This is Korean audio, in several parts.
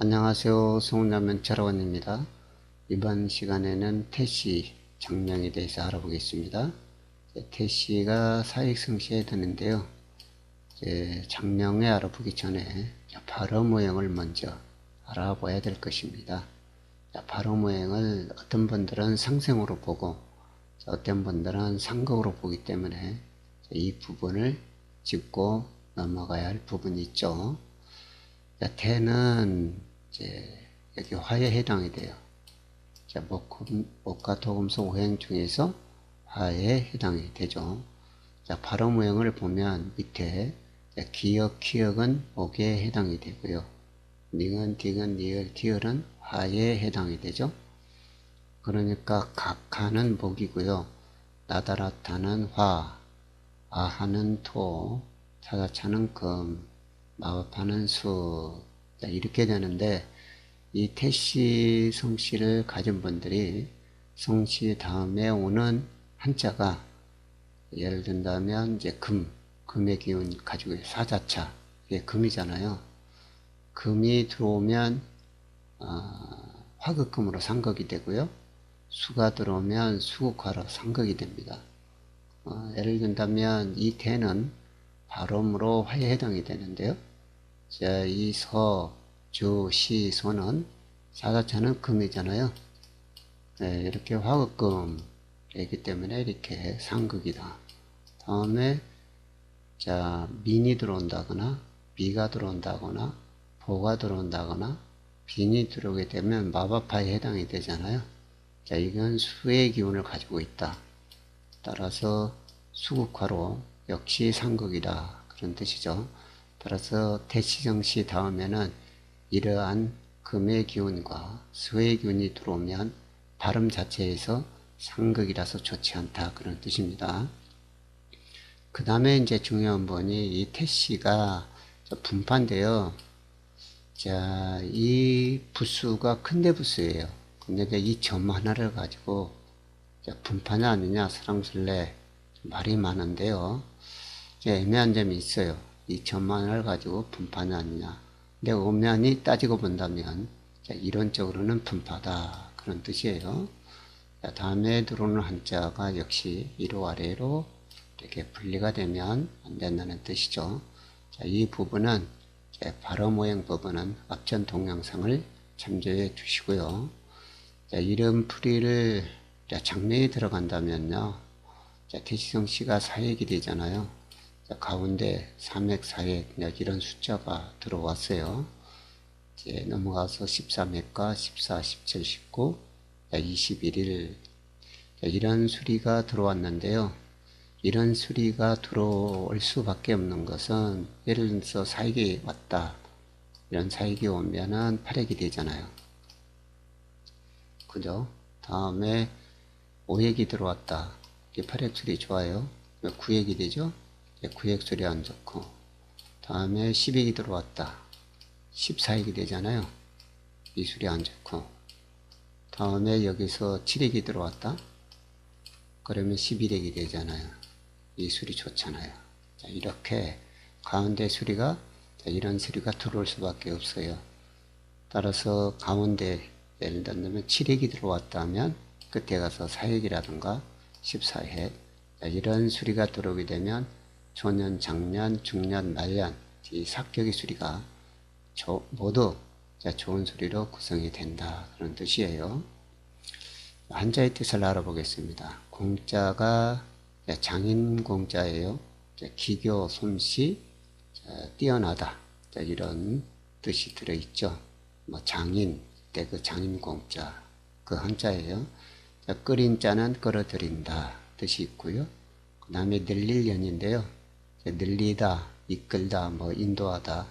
안녕하세요. 송남면 철학원입니다. 이번 시간에는 태시 정명에 대해서 알아보겠습니다. 태시가 사익성시에 드는데요. 이제 장명에 알아보기 전에 발어 모형을 먼저 알아봐야 될 것입니다. 발어 모형을 어떤 분들은 상생으로 보고 어떤 분들은 상극으로 보기 때문에 이 부분을 짚고 넘어가야 할 부분이 있죠. 태는 이제 여기 화에 해당이 돼요. 자, 목금, 목과 토금속 오행 중에서 화에 해당이 되죠. 자, 발음 모형을 보면 밑에 기역, 키역은 목에 해당이 되고요. 닝은, 딩은, 니을, 티을은 화에 해당이 되죠. 그러니까 각하는 목이고요. 나다라타는 화, 아하는 토, 차자차는 금, 마법하는 수, 자, 이렇게 되는데, 이 태시 성씨를 가진 분들이 성씨 다음에 오는 한자가 예를 든다면 이제 금, 금의 기운 가지고 사자차, 이게 금이잖아요. 금이 들어오면 어, 화극금으로 상극이 되고요. 수가 들어오면 수국화로 상극이 됩니다. 어, 예를 든다면 이 대는 발음으로 화에 해당이 되는데요. 자, 이 서, 주, 시, 소는 사자차는 금이잖아요. 네, 이렇게 화극금이기 때문에 이렇게 상극이다. 다음에 자 민이 들어온다거나 비가 들어온다거나 보가 들어온다거나 빈이 들어오게 되면 마법파에 해당이 되잖아요. 자 이건 수의 기운을 가지고 있다. 따라서 수국화로 역시 상극이다. 그런 뜻이죠. 따라서 대치정시 다음에는 이러한 금의 기운과 수의 기운이 들어오면 발음 자체에서 상극이라서 좋지 않다. 그런 뜻입니다. 그 다음에 이제 중요한 번이 이 태씨가 분파인데요. 자, 이 부수가 큰데 부수예요. 근데 이제 이 점 하나를 가지고 분파냐 아니냐 사랑술래 말이 많은데요. 애매한 점이 있어요. 이점 하나를 가지고 분파냐 아니냐. 근데 엄연히 따지고 본다면 이론적으로는 분파다 그런 뜻이에요. 자, 다음에 들어오는 한자가 역시 위로 아래로 이렇게 분리가 되면 안 된다는 뜻이죠. 자, 이 부분은 발어 모양 부분은 앞전 동영상을 참조해 주시고요. 자, 이름 풀이를 장면에 들어간다면요. 자, 대시성 씨가 사액이 되잖아요. 자, 가운데 3액, 4액 이런 숫자가 들어왔어요. 이제 넘어가서 13액과 14, 17, 19, 21일 이런 수리가 들어왔는데요. 이런 수리가 들어올 수밖에 없는 것은 예를 들어서 사익이 왔다. 이런 사익이 오면은 팔액이 되잖아요. 그죠? 다음에 오액이 들어왔다. 이 팔액 수리 좋아요. 구액이 되죠? 구액 수리 안 좋고. 다음에 10액이 들어왔다. 14액이 되잖아요. 이 수리 안 좋고. 다음에 여기서 7액이 들어왔다. 그러면 11액이 되잖아요. 이 수리 좋잖아요. 자, 이렇게 가운데 수리가 자, 이런 수리가 들어올 수밖에 없어요. 따라서 가운데 예를 들면 7핵이 들어왔다면 끝에 가서 4핵이라든가 14핵 자, 이런 수리가 들어오게 되면 초년, 장년, 중년, 말년 이 삭격의 수리가 조, 모두 자, 좋은 수리로 구성이 된다 그런 뜻이에요. 한자의 뜻을 알아보겠습니다. 공자가 장인 공자예요. 기교, 솜씨, 뛰어나다. 이런 뜻이 들어있죠. 뭐 장인, 때 그 장인 공자, 그 한자예요. 끓인 자는 끌어들인다. 뜻이 있고요. 그 다음에 늘릴 연인데요. 늘리다, 이끌다, 뭐 인도하다.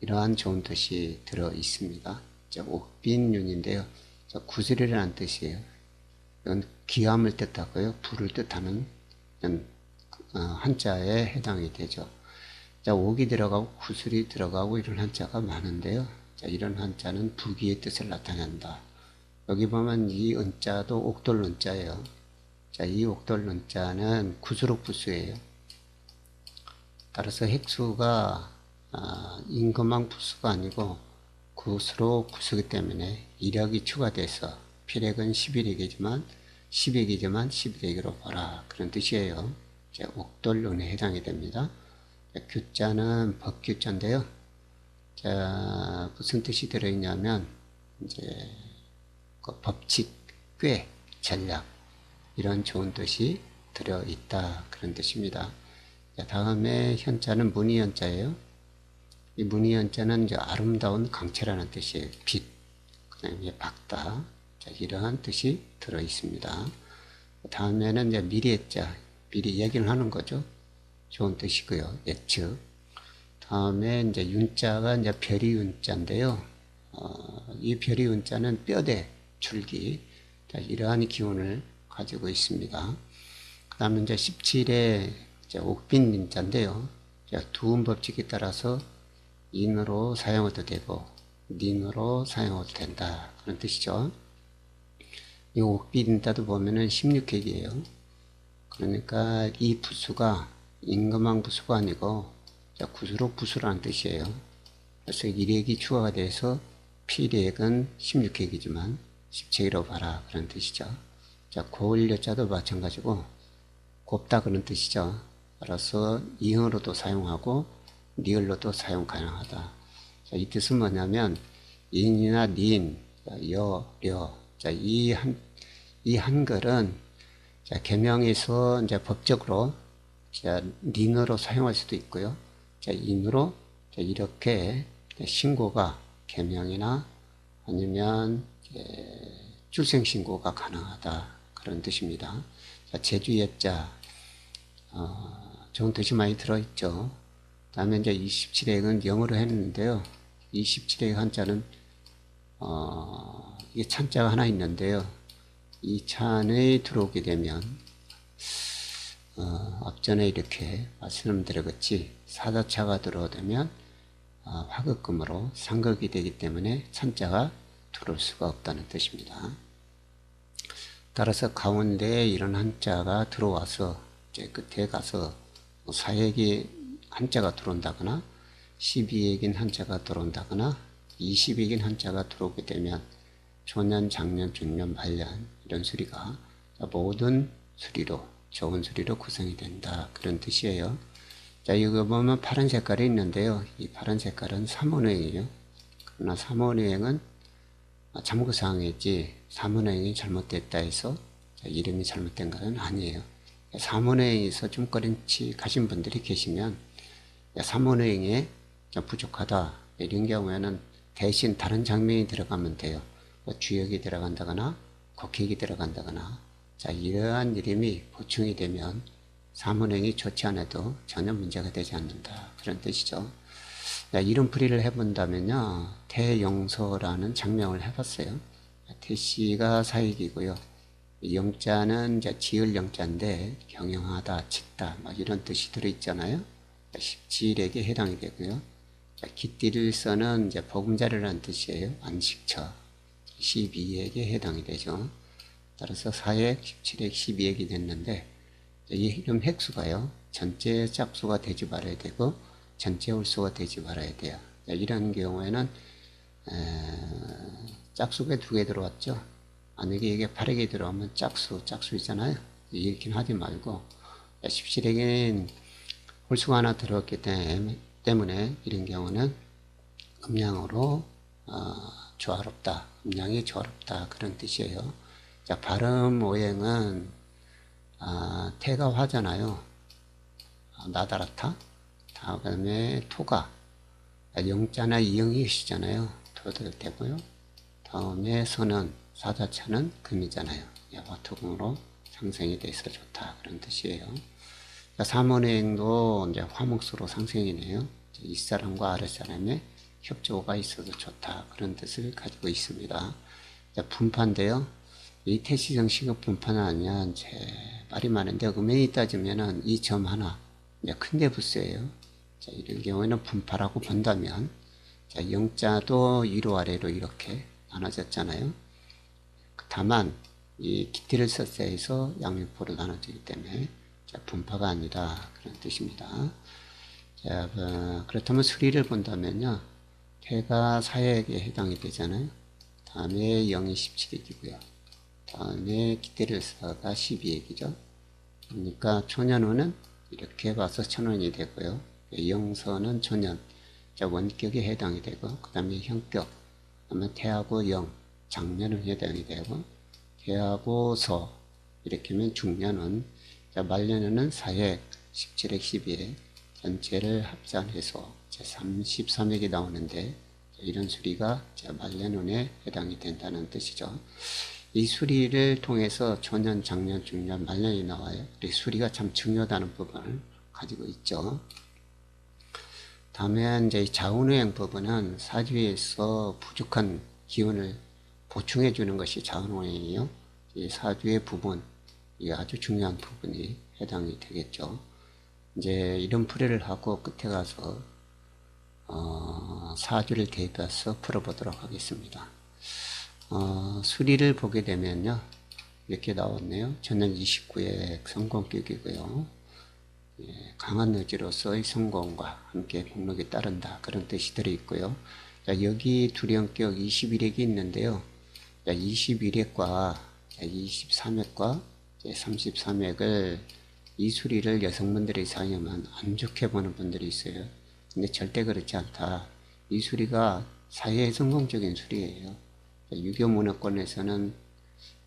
이러한 좋은 뜻이 들어 있습니다. 옥빈윤인데요. 구슬이라는 뜻이에요. 이건 기함을 뜻하고요. 불을 뜻하는 어, 한자에 해당이 되죠. 자, 옥이 들어가고 구슬이 들어가고 이런 한자가 많은데요. 자, 이런 한자는 부기의 뜻을 나타낸다. 여기 보면 이 은자도 옥돌 은자예요. 자, 이 옥돌 은자는 구슬옥 부수예요. 따라서 핵수가 아, 임금왕 부수가 아니고 구수로 구수기 때문에 이력이 추가돼서 필액은 11액이지만 10액이지만 11액으로 보라 그런 뜻이에요. 이제 옥돌론에 해당이 됩니다. 자, 규자는 법규자인데요. 자, 무슨 뜻이 들어있냐면 이제 그 법칙, 꽤, 전략 이런 좋은 뜻이 들어있다 그런 뜻입니다. 자, 다음에 현자는 문의현자예요. 이 문의현자는 이제 아름다운 강체라는 뜻이에요. 빛, 그다음에 밝다. 자, 이러한 뜻이 들어 있습니다. 다음에는 이제 미래자, 미리 얘기를 하는 거죠. 좋은 뜻이고요. 예측. 다음에 이제 윤자가 이제 별이 윤자인데요. 어, 이 별이 윤자는 뼈대, 줄기. 자, 이러한 기운을 가지고 있습니다. 그 다음에 이제 17에 이제 옥빈 윤자인데요. 자, 두음 법칙에 따라서 인으로 사용해도 되고, 닌으로 사용해도 된다. 그런 뜻이죠. 이 옥빈인자도 보면은 16핵이에요. 그러니까 이 부수가 임금왕 부수가 아니고 자, 구수로 부수라는 뜻이에요. 그래서 일액이 추가가 돼서 필액은 16핵이지만 17핵이라고 봐라 그런 뜻이죠. 자, 고을 여자도 마찬가지고 곱다 그런 뜻이죠. 따라서 이응으로도 사용하고 리을로도 사용 가능하다. 자, 이 뜻은 뭐냐면 인이나 닌, 자, 여, 려, 자, 이 한, 이 한글은 자, 개명에서 이제 법적으로 자, 닌으로 사용할 수도 있고요. 자, 인으로 자, 이렇게 신고가 개명이나 아니면 예, 출생 신고가 가능하다 그런 뜻입니다. 자, 제주 예자 어, 좋은 뜻이 많이 들어있죠. 다음에 이제 27액은 영어로 했는데요. 27액 한자는 어, 이게 찬자가 하나 있는데요. 이 찬에 들어오게 되면 어, 앞전에 이렇게 말씀드렸듯이 사자차가 들어오면 어, 화극금으로 상극이 되기 때문에 찬자가 들어올 수가 없다는 뜻입니다. 따라서 가운데에 이런 한자가 들어와서 이제 끝에 가서 뭐 사역이 한자가 들어온다거나 12액인 한자가 들어온다거나 20액인 한자가 들어오게 되면 초년, 장년, 중년, 말년 이런 수리가 모든 수리로 좋은 수리로 구성이 된다 그런 뜻이에요. 자 이거 보면 파란 색깔이 있는데요. 이 파란 색깔은 삼원행이에요. 그러나 삼원행은 참고사항이지 삼원행이 잘못됐다 해서 이름이 잘못된 것은 아니에요. 삼원행에서 좀 꺼림치 가신 분들이 계시면 삼원행에 부족하다 이런 경우에는 대신 다른 장면이 들어가면 돼요. 뭐 주역이 들어간다거나 곡획이 들어간다거나 자 이러한 이름이 보충이 되면 사문행이 좋지 않아도 전혀 문제가 되지 않는다 그런 뜻이죠. 자, 이름 풀이를 해본다면요 태영서라는 장명을 해봤어요. 태씨가 사익이고요. 영자는 이제 지을 영자인데 경영하다, 짓다 뭐 이런 뜻이 들어있잖아요. 십지일에게 해당이 되고요. 기띠를서는 이제 보금자리라는 뜻이에요. 안식처. 12액에 해당이 되죠. 따라서 4액, 17액, 12액이 됐는데 이 이름 획수가요. 전체 짝수가 되지 말아야 되고 전체 홀수가 되지 말아야 돼요. 이런 경우에는 에, 짝수가 두 개 들어왔죠. 만약에 이게 8액이 들어오면 짝수, 짝수 있잖아요 이렇게 하지 말고 17액엔 홀수가 하나 들어왔기 때문에 이런 경우는 음양으로 어, 조화롭다, 음양이 조화롭다 그런 뜻이에요. 자 발음 오행은 아, 태가 화잖아요. 아, 나다라타. 다음에 토가 영자나 이영이 시잖아요. 토들 되고요. 다음에 선은 사자차는 금이잖아요. 야화토금으로 상생이 돼서 좋다 그런 뜻이에요. 삼원행도 이제 화목수로 상생이네요. 윗사람과 아랫사람의 협조가 있어도 좋다. 그런 뜻을 가지고 있습니다. 분파인데요. 이 태시정 시급 분파는 아니야. 이제 말이 많은데 음행이 따지면은 이 점 하나 큰데 부스예요. 자, 이런 경우에는 분파라고 본다면 자, 영자도 위로 아래로 이렇게 나눠졌잖아요. 다만 이 기티를 썼어야 해서 양육포로 나눠지기 때문에 자, 분파가 아니라 그런 뜻입니다. 자, 어, 그렇다면 수리를 본다면요. 해가 사역에 해당이 되잖아요. 다음에 0이 17액이고요. 다음에 기대를 사가 12액이죠. 그러니까 초년호는 이렇게 봐서 천원이 되고요. 영서는 초년, 자 원격에 해당이 되고 그 다음에 형격, 그러면 태하고 영, 장년은 해당이 되고 태하고 서 이렇게 하면 중년은 자 말년은 사액 17액 12액 전체를 합산해서 제 33액이 나오는데 이런 수리가 자 말년운에 해당이 된다는 뜻이죠. 이 수리를 통해서 초년, 장년, 중년, 말년이 나와요. 이 수리가 참 중요하다는 부분을 가지고 있죠. 다음에 이제 자운의행 부분은 사주에서 부족한 기운을 보충해 주는 것이 자운의행이에요. 이 사주의 부분, 이 아주 중요한 부분이 해당이 되겠죠. 이제 이런 풀이를 하고 끝에 가서 어, 사주를 대입해서 풀어보도록 하겠습니다. 어, 수리를 보게 되면요. 이렇게 나왔네요. 저는 29의 성공격이고요. 예, 강한 의지로서의 성공과 함께 목록이 따른다. 그런 뜻이 들어있고요. 자, 여기 두령격 21액이 있는데요. 자, 21액과 23액과 33액을 이 수리를 여성분들이 사용하면 안 좋게 보는 분들이 있어요. 근데 절대 그렇지 않다. 이 수리가 사회에 성공적인 수리예요. 유교 문화권에서는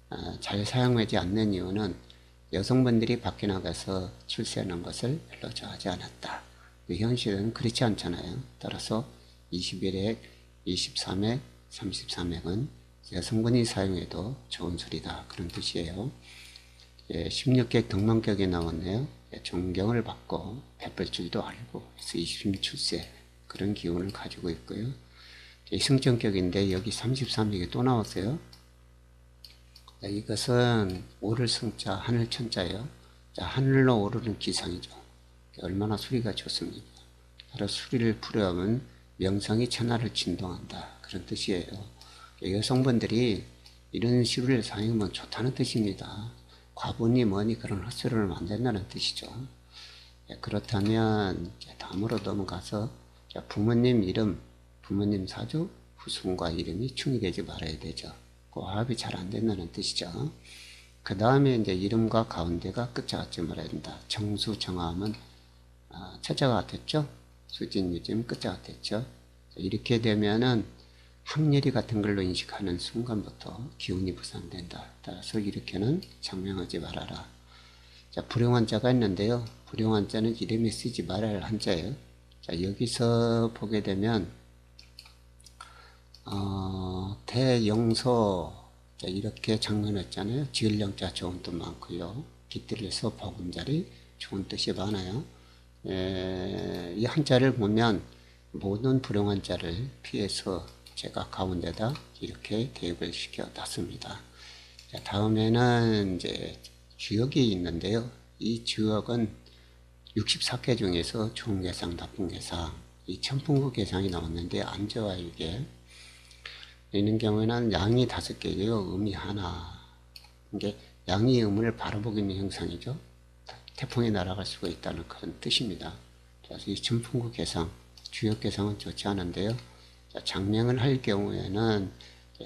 아, 잘 사용하지 않는 이유는 여성분들이 밖에 나가서 출세하는 것을 별로 좋아하지 않았다. 그 현실은 그렇지 않잖아요. 따라서 21액, 23액, 33액은 여성분이 사용해도 좋은 소리다. 그런 뜻이에요. 예, 16객 등만격에 나왔네요. 예, 존경을 받고 베풀 줄도 알고 그래서 20심 출세 그런 기운을 가지고 있고요. 승전격인데 여기 33획이 또 나왔어요. 자, 이것은 오를 승자 하늘 천자예요. 자, 하늘로 오르는 기상이죠. 얼마나 수리가 좋습니까? 바로 수리를 풀어하면 명성이 천하를 진동한다. 그런 뜻이에요. 여성분들이 이런 시를 사용하면 좋다는 뜻입니다. 과분이 뭐니 그런 헛소리를 만든다는 뜻이죠. 예, 그렇다면 다음으로 넘어가서 부모님 이름 부모님 사주 후손과 이름이 충이되지 말아야 되죠. 그 합이 잘 안 된다는 뜻이죠. 그 다음에 이제 이름과 가운데가 끝자 같지 말아야 된다. 정수, 정함은 아, 첫자가 같았죠. 수진, 유진, 끝자 같았죠. 이렇게 되면은 학렬이 같은 걸로 인식하는 순간부터 기운이 부산된다. 따라서 이렇게는 장명하지 말아라. 자, 불용한 자가 있는데요. 불용한 자는 이름에 쓰지 말아야 할 한자예요. 자, 여기서 보게 되면 어, 대영서 이렇게 장면했잖아요. 지을령자 좋은 뜻 많고요. 깃들에서 보금자리 좋은 뜻이 많아요. 에, 이 한자를 보면 모든 불용한 자를 피해서 제가 가운데다 이렇게 대입을 시켜 놨습니다. 자, 다음에는 이제 주역이 있는데요. 이 주역은 64개 중에서 좋은 계상, 나쁜 계상, 이 천풍구 계상이 나왔는데 안 좋아요, 이게. 있는 경우에는 양이 다섯 개고요. 음이 하나. 이게 양이 음을 바라보고 있는 형상이죠. 태풍이 날아갈 수가 있다는 그런 뜻입니다. 그래서 이 천풍구 개상, 주역 개상은 좋지 않은데요. 장명을 할 경우에는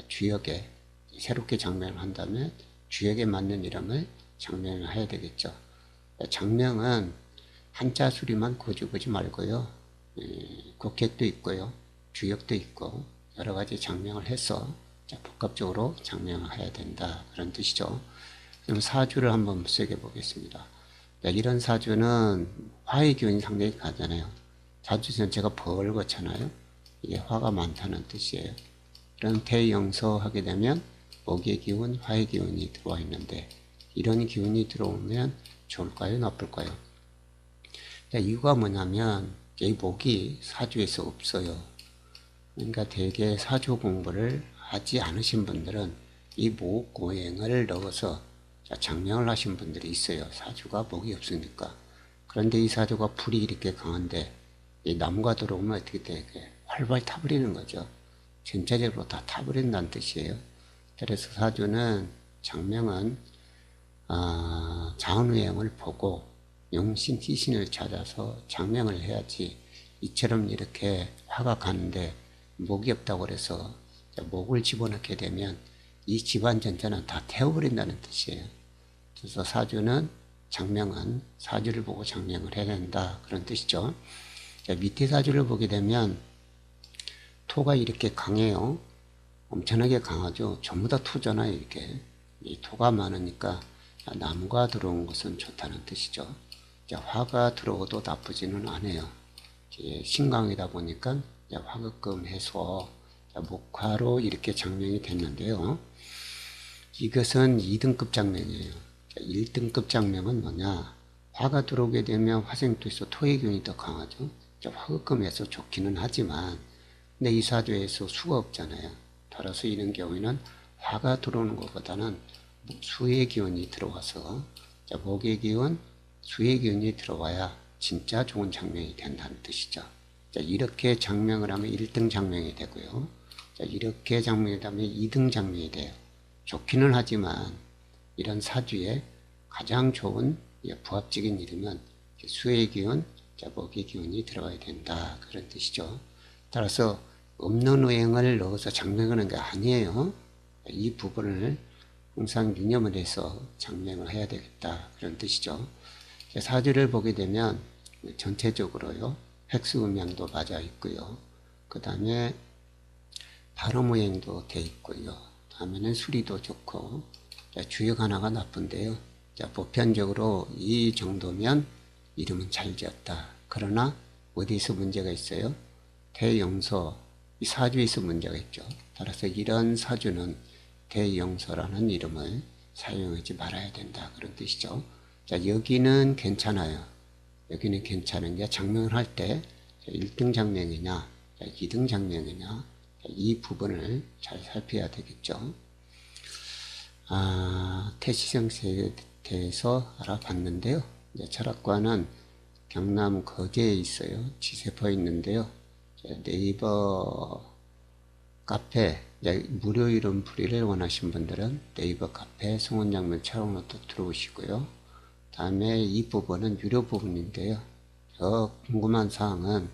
주역에 새롭게 장명을 한다면 주역에 맞는 이름을 장명을 해야 되겠죠. 장명은 한자 수리만 고집하지 말고요. 국객도 있고요. 주역도 있고 여러 가지 장명을 해서 복합적으로 장명을 해야 된다. 그런 뜻이죠. 그럼 사주를 한번 쓰게 보겠습니다. 이런 사주는 화의 기운이 상당히 가잖아요. 사주 전체가 벌겋잖아요. 이게 화가 많다는 뜻이에요. 이런 대영서 하게 되면 목의 기운, 화의 기운이 들어와 있는데 이런 기운이 들어오면 좋을까요? 나쁠까요? 이유가 뭐냐면 이 목이 사주에서 없어요. 그러니까 대개 사주 공부를 하지 않으신 분들은 이 목고행을 넣어서 장명을 하신 분들이 있어요. 사주가 목이 없으니까. 그런데 이 사주가 불이 이렇게 강한데 이 나무가 들어오면 어떻게 돼? 활발 타버리는 거죠. 전체적으로 다 타버린다는 뜻이에요. 그래서 사주는 장명은 아, 자원의행을 보고 용신 희신을 찾아서 장명을 해야지 이처럼 이렇게 화가 가는데 목이 없다고 그래서 자, 목을 집어넣게 되면 이 집안 전체는 다 태워버린다는 뜻이에요. 그래서 사주는 장명은 사주를 보고 장명을 해야 된다 그런 뜻이죠. 자, 밑에 사주를 보게 되면 토가 이렇게 강해요. 엄청나게 강하죠. 전부 다 토잖아요. 이렇게 이 토가 많으니까 나무가 들어온 것은 좋다는 뜻이죠. 자, 화가 들어오도 나쁘지는 않아요. 신강이다 보니까 자, 화급금 해소 자, 목화로 이렇게 장명이 됐는데요. 이것은 2등급 장명이에요. 자, 1등급 장명은 뭐냐? 화가 들어오게 되면 화생토에서 토의 기운이 더 강하죠. 자, 화급금에서 좋기는 하지만 근데 이 사주에서 수가 없잖아요. 따라서 이런 경우에는 화가 들어오는 것보다는 수의 기운이 들어와서 자, 목의 기운, 수의 기운이 들어와야 진짜 좋은 장명이 된다는 뜻이죠. 자, 이렇게 장명을 하면 1등 장명이 되고요. 자, 이렇게 장명이 되면 2등 장명이 돼요. 좋기는 하지만 이런 사주에 가장 좋은 예, 부합적인 이름은 수의 기운, 자, 목의 기운이 들어가야 된다. 그런 뜻이죠. 따라서 없는 의행을 넣어서 장명하는 게 아니에요. 이 부분을 항상 유념을 해서 장명을 해야 되겠다. 그런 뜻이죠. 사주를 보게 되면 전체적으로요. 획수음양도 맞아 있고요. 그 다음에 발음오행도 돼 있고요. 다음에는 수리도 좋고 주역 하나가 나쁜데요. 자, 보편적으로 이 정도면 이름은 잘 지었다. 그러나 어디서 문제가 있어요? 대영서 이 사주에서 문제가 있죠. 따라서 이런 사주는 대영서라는 이름을 사용하지 말아야 된다. 그런 뜻이죠. 자, 여기는 괜찮아요. 여기는 괜찮은 게 장명을 할 때 1등 장명이냐, 2등 장명이냐, 이 부분을 잘 살펴야 되겠죠. 아, 태시정세에 대해서 알아봤는데요. 철학과는 경남 거제에 있어요. 지세포에 있는데요. 네이버 카페 무료 이름 풀이를 원하신 분들은 네이버 카페 송원장면 촬영노트 들어오시고요. 다음에 이 부분은 유료 부분인데요. 더 궁금한 사항은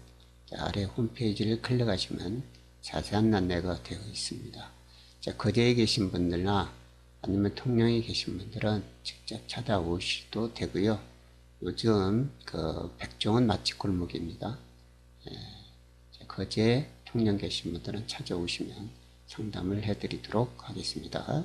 아래 홈페이지를 클릭하시면 자세한 안내가 되어 있습니다. 자, 거제에 계신 분들나 아니면 통영에 계신 분들은 직접 찾아오셔도 되고요. 요즘 그 백종원 맛집 골목입니다. 예, 거제 통영 계신 분들은 찾아오시면 상담을 해드리도록 하겠습니다.